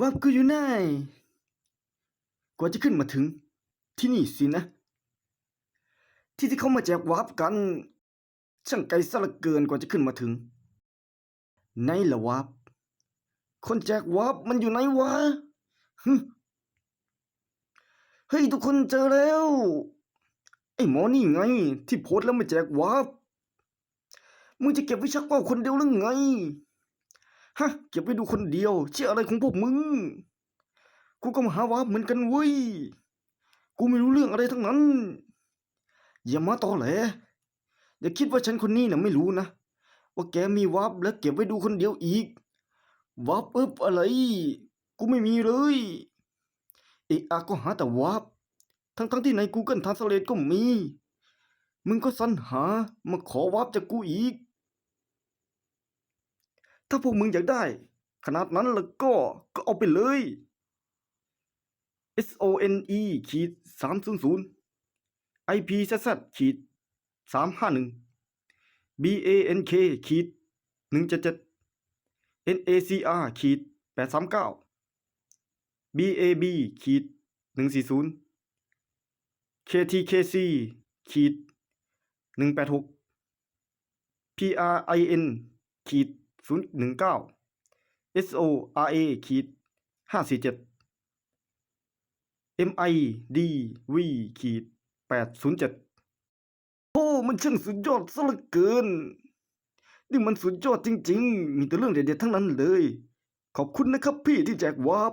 วับก็อยู่ไหนกว่าจะขึ้นมาถึง ที่นี่สินะ ที่ที่เขามาแจกวาร์ปกัน ช่างไกลซะเหลือเกินกว่าจะขึ้นมาถึงไหนละวาร์ปคนแจกวาร์ปมันอยู่ไหนวะฮึเฮ้ยทุกคนเจอแล้ว ไอ้หมอนี่ไง ที่โพสแล้วมาแจกวาร์ปมึงจะเก็บไว้ชักเป้าคนเดียวหรือไง ฮะเก็บไว้ดูคนเดียว เชื่ออะไรของพวกมึง กูก็มาหาวาร์ปเหมือนกันเว้ย กูไม่รู้เรื่องอะไรทั้งนั้น อย่ามาตอแหล อย่าคิดว่าฉันคนนี้นะไม่รู้นะ ว่าแกมีวาร์ปแล้วเก็บไว้ดูคนเดียวอีกวาร์ปเอิบอะไร กูไม่มีเลย เอะอะก็หาแต่วาร์ปทั้งทั้งๆที่ใน Google Translate ก็มี มึงก็สรรหามาขอวาร์ปจากกูอีก ถ้าพวกมึงอยากได้ ขนาดนั้นแล้วก็ก็เอาไปเลย S O N E ขีดสามศูนย์ศูนย์ I P Z Z ขีดสามห้าหนึ่ง B A N K ขีดหนึ่งเจ็ดเจ็ด N A C R ขีดแปดสามเก้า B A B ขีดหนึ่งสี่ศูนย์ K T K C ขีดหนึ่งแปดหก P R I N ขีด ศูนย์หนึ่งเก้า S O R A ขีดห้าสี่เจ็ด M I D V ขีดแปดศูนย์เจ็ดโอ้มันช่างสุดยอดซะเหลือเกิน นี่มันสุดยอดจริง ๆ มีแต่เรื่องเด็ดๆทั้งนั้นเลย ขอบคุณนะครับพี่ที่แจกวาร์ป